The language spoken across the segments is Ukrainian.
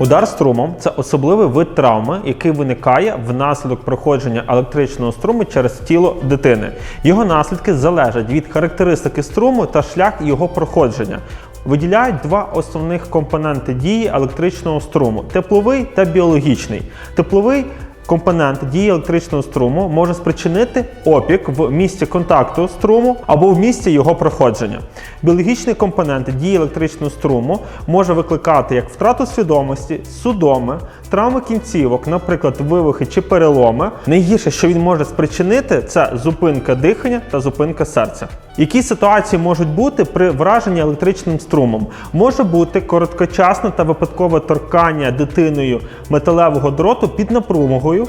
Удар струмом це особливий вид травми, який виникає внаслідок проходження електричного струму через тіло дитини. Його наслідки залежать від характеристики струму та шлях його проходження. Виділяють два основних компоненти дії електричного струму тепловий та біологічний. Тепловий Компонент дії електричного струму може спричинити опік в місці контакту струму або в місці його проходження. Біологічний компонент дії електричного струму може викликати як втрату свідомості, судоми, травми кінцівок, наприклад, вивихи чи переломи. Найгірше, що він може спричинити, це зупинка дихання та зупинка серця. Які ситуації можуть бути при враженні електричним струмом? Може бути короткочасне та випадкове торкання дитиною металевого дроту під напругою.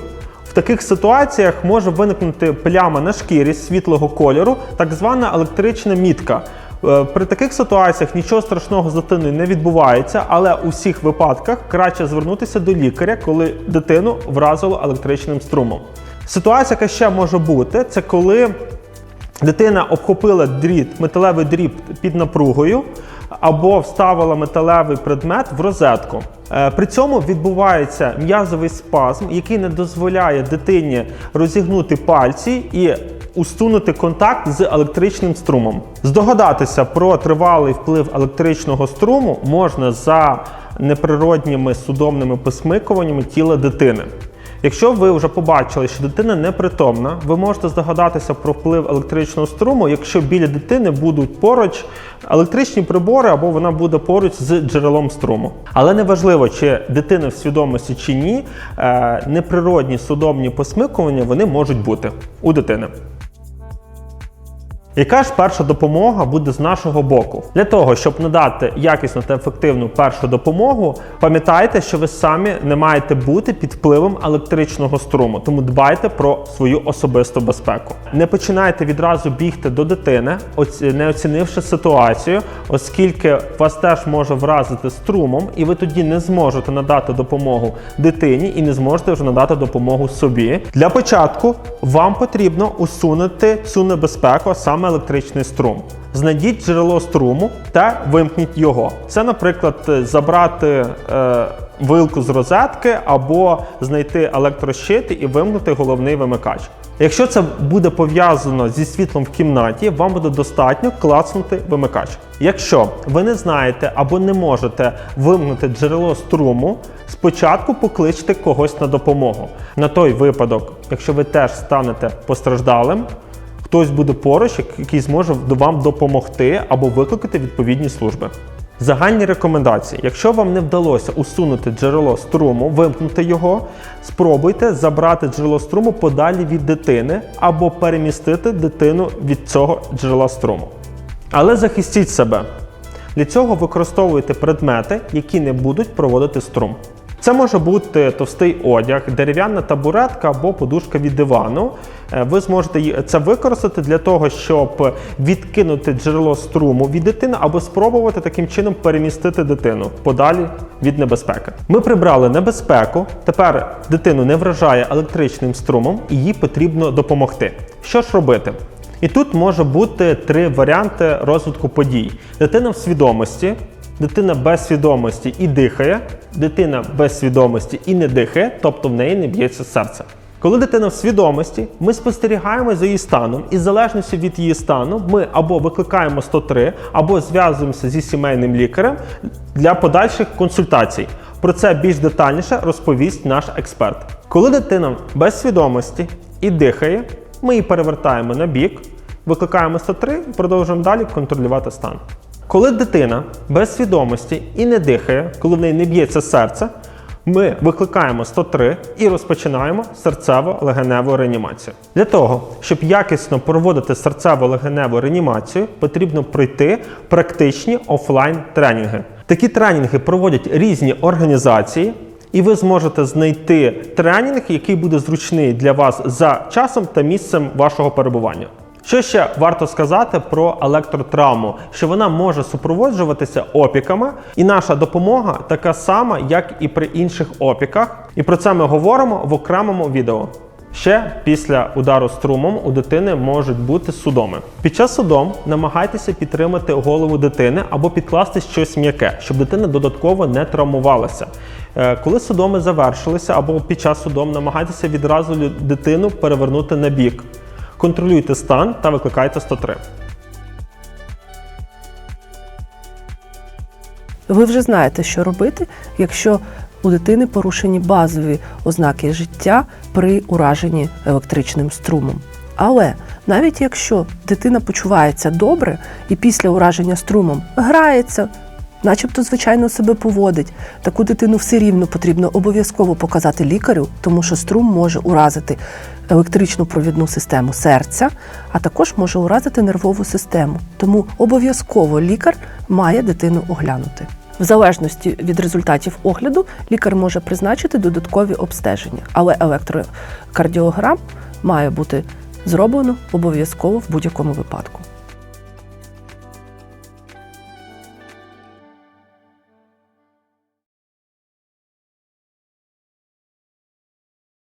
В таких ситуаціях може виникнути пляма на шкірі світлого кольору, так звана електрична мітка. Е, При таких ситуаціях нічого страшного з дитиною не відбувається, але у всіх випадках краще звернутися до лікаря, коли дитину вразило електричним струмом. Ситуація, яка ще може бути, це коли Дитина обхопила дріт, металевий дріт під напругою або вставила металевий предмет в розетку. Е, При цьому відбувається м'язовий спазм, який не дозволяє дитині розігнути пальці і усунути контакт з електричним струмом. Здогадатися про тривалий вплив електричного струму можна за неприродніми судомними посмикуваннями тіла дитини. Якщо ви вже побачили, що дитина непритомна, ви можете здогадатися про вплив електричного струму, якщо біля дитини будуть поруч електричні прибори або вона буде поруч з джерелом струму. Але неважливо, чи дитина в свідомості чи ні, е, неприродні судомні посмикування вони можуть бути у дитини. Яка ж перша допомога буде з нашого боку? Для того, щоб надати якісну та ефективну першу допомогу, пам'ятайте, що ви самі не маєте бути під впливом електричного струму, тому дбайте про свою особисту безпеку. Не починайте відразу бігти до дитини, не оцінивши ситуацію, оскільки вас теж може вразити струмом, і ви тоді не зможете надати допомогу дитині і не зможете вже надати допомогу собі. Для початку вам потрібно усунути цю небезпеку, а саме електричний струм. Знайдіть джерело струму та вимкніть його. Це, наприклад, забрати е, вилку з розетки або знайти електрощити і вимкнути головний вимикач. Якщо це буде пов'язано зі світлом в кімнаті, вам буде достатньо клацнути вимикач. Якщо ви не знаєте або не можете вимкнути джерело струму, спочатку покличте когось на допомогу. На той випадок, якщо ви теж станете постраждалим, хтось буде поруч, який зможе вам допомогти або викликати відповідні служби. Загальні рекомендації: якщо вам не вдалося усунути джерело струму, вимкнути його, спробуйте забрати джерело струму подалі від дитини або перемістити дитину від цього джерела струму. Але захистіть себе. Для цього використовуйте предмети, які не будуть проводити струм. Це може бути товстий одяг, дерев'яна табуретка або подушка від дивану. Е, Ви зможете це використати для того, щоб відкинути джерело струму від дитини або спробувати таким чином перемістити дитину подалі від небезпеки. Ми прибрали небезпеку. Тепер дитину не вражає електричним струмом, і їй потрібно допомогти. Що ж робити? І тут може бути три варіанти розвитку подій: дитина в свідомості, дитина без свідомості і дихає, дитина без свідомості і не дихає, тобто в неї не б'ється серце. Коли дитина в свідомості, ми спостерігаємо за її станом, і в залежності від її стану, ми або викликаємо 103, або зв'язуємося зі сімейним лікарем для подальших консультацій. Про це більш детальніше розповість наш експерт. Коли дитина без свідомості і дихає, ми її перевертаємо на бік, викликаємо 103 і продовжуємо далі контролювати стан. Коли дитина без свідомості і не дихає, коли в неї не б'ється серце, ми викликаємо 103 і розпочинаємо серцево-легеневу реанімацію. Для того, щоб якісно проводити серцево-легеневу реанімацію, потрібно пройти практичні офлайн тренінги. Такі тренінги проводять різні організації. І ви зможете знайти тренінг, який буде зручний для вас за часом та місцем вашого перебування. Що ще варто сказати про електротравму, що вона може супроводжуватися опіками, і наша допомога така сама, як і при інших опіках. І про це ми говоримо в окремому відео. Ще після удару струмом у дитини можуть бути судоми. Під час судом намагайтеся підтримати голову дитини або підкласти щось м'яке, щоб дитина додатково не травмувалася. Е, Коли судоми завершилися або під час судом, намагайтеся відразу дитину перевернути на бік. Контролюйте стан та викликайте 103. Ви вже знаєте, що робити, якщо у дитини порушені базові ознаки життя при ураженні електричним струмом. Але навіть якщо дитина почувається добре і після ураження струмом грається, начебто звичайно себе поводить, таку дитину все рівно потрібно обов'язково показати лікарю, тому що струм може уразити електричну провідну систему серця, а також може уразити нервову систему. Тому обов'язково лікар має дитину оглянути. В залежності від результатів огляду лікар може призначити додаткові обстеження, але електрокардіограм має бути зроблено обов'язково в будь-якому випадку.